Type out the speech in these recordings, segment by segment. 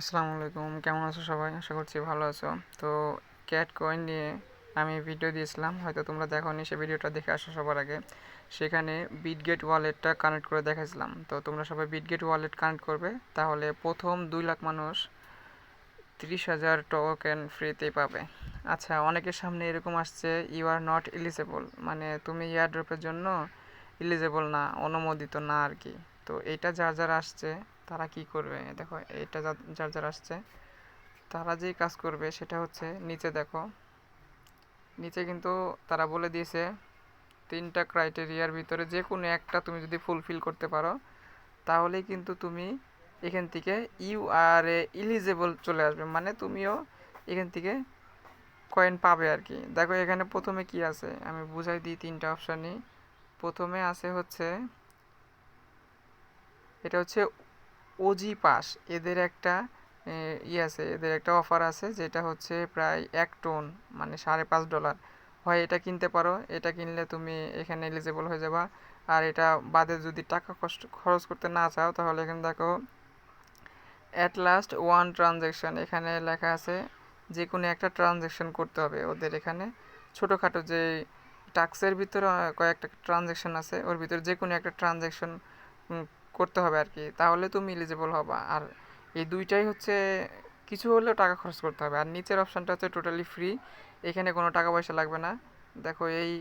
আসসালামু আলাইকুম, কেমন আছো সবাই? আশা করছি ভালো আছো। তো ক্যাট কয়েন নিয়ে আমি ভিডিও দিয়েছিলাম, হয়তো তোমরা দেখো নি সে ভিডিওটা দেখে আসো সবার আগে। সেখানে বিটগেট ওয়ালেটটা কানেক্ট করে দেখাইছিলাম। তো তোমরা সবাই বিটগেট ওয়ালেট কানেক্ট করবে, তাহলে প্রথম দুই লাখ মানুষ তিরিশ হাজার টোকেন ফ্রিতে পাবে। আচ্ছা অনেকের সামনে এরকম আসছে ইউ আর নট এলিজেবল মানে তুমি ইয়ার ড্রপের জন্য এলিজেবল না, অনুমোদিত না আর কি। তো এটা যার যার আসছে তারা কি করবে? দেখো, এটা যার যার আসছে। তারা যেই কাজ করবে, সেটা হচ্ছে নিচে দেখো। নিচে কিন্তু তারা বলে দিয়েছে, তিনটা ক্রাইটেরিয়ার ভিতরে যে কোনো একটা তুমি যদি ফুলফিল করতে পারো, তাহলেই কিন্তু তুমি এখান থেকে ইউ আর এ ইলিজেবল চলে আসবে। মানে তুমিও এখান থেকে কয়েন পাবে আর কি দেখো, এখানে প্রথমে কি আছে? আমি বুঝাই দিই তিনটা অপশানই প্রথমে আছে হচ্ছে, এটা হচ্ছে ওজি পাস এদের একটা ইয়ে আছে, এদের একটা অফার আছে যেটা হচ্ছে প্রায় এক টোন মানে সাড়ে পাঁচ ডলার হয় এটা কিনতে পারো, এটা কিনলে তুমি এখানে এলিজেবল হয়ে যাবা। আর এটা বাদে যদি টাকা কষ্ট, খরচ করতে না চাও, তাহলে এখানে দেখো অ্যাট লাস্ট ওয়ান ট্রানজ্যাকশান এখানে লেখা আছে যে কোনো একটা ট্রানজ্যাকশান করতে হবে ওদের এখানে। ছোটোখাটো যে টাক্সের ভিতরে কয়েকটা ট্রানজ্যাকশান আছে, ওর ভিতরে যে কোনো একটা ট্রানজ্যাকশান করতে হবে আর কি তাহলে তুমি এলিজিবল হবা। আর এই দুইটাই হচ্ছে কিছু হলেও টাকা খরচ করতে হবে। আর নিচের অপশানটা হচ্ছে টোটালি ফ্রি এখানে কোনো টাকা পয়সা লাগবে না। দেখো এই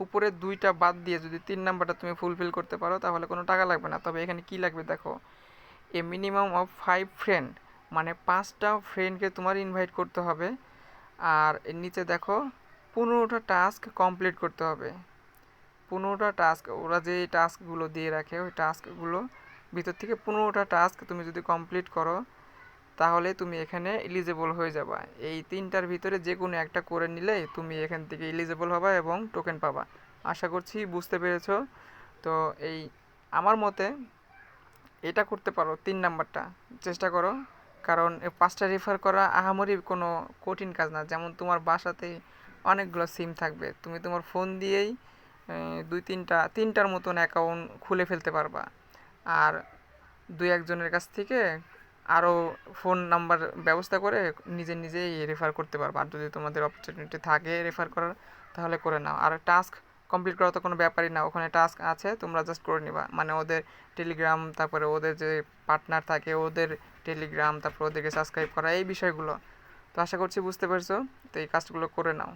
উপরের দুইটা বাদ দিয়ে যদি তিন নাম্বারটা তুমি ফুলফিল করতে পারো, তাহলে কোনো টাকা লাগবে না। তবে এখানে কি লাগবে দেখো? A minimum of five friend মানে পাঁচটা ফ্রেন্ডকে তোমার ইনভাইট করতে হবে। আর নিচে দেখো, পনেরোটা টাস্ক কমপ্লিট করতে হবে। পনেরোটা টাস্ক, ওরা যে টাস্কগুলো দিয়ে রাখে, ওই টাস্কগুলো ভিতর থেকে পনেরোটা টাস্ক তুমি যদি কমপ্লিট করো, তাহলে তুমি এখানে এলিজেবল হয়ে যাবা। এই তিনটার ভিতরে যে কোনো একটা করে নিলে তুমি এখান থেকে এলিজেবল হবা এবং টোকেন পাবা। আশা করছি বুঝতে পেরেছ? তো এই আমার মতে এটা করতে পারো তিন নাম্বারটা। চেষ্টা করো, কারণ পাঁচটা রেফার করা আহামরি কোনো কঠিন কাজ না। যেমন তোমার বাসাতে অনেকগুলো সিম থাকবে। তুমি তোমার ফোন দিয়েই দুই তিনটা, তিনটার মতন অ্যাকাউন্ট খুলে ফেলতে পারবা। আর দুই একজনের কাছ থেকে আরও ফোন নাম্বার ব্যবস্থা করে নিজে নিজেই রেফার করতে পারবা। আর যদি তোমাদের অপরচুনিটি থাকে রেফার করার, তাহলে করে নাও। আর টাস্ক কমপ্লিট করা তো কোনো ব্যাপারই না, ওখানে টাস্ক আছে, তোমরা জাস্ট করে নিবা। মানে ওদের টেলিগ্রাম তারপরে ওদের যে পার্টনার থাকে, ওদের টেলিগ্রাম তারপর ওদেরকে সাবস্ক্রাইব করা, এই বিষয়গুলো। তো আশা করছি বুঝতে পারছ, তো এই কাজগুলো করে নাও।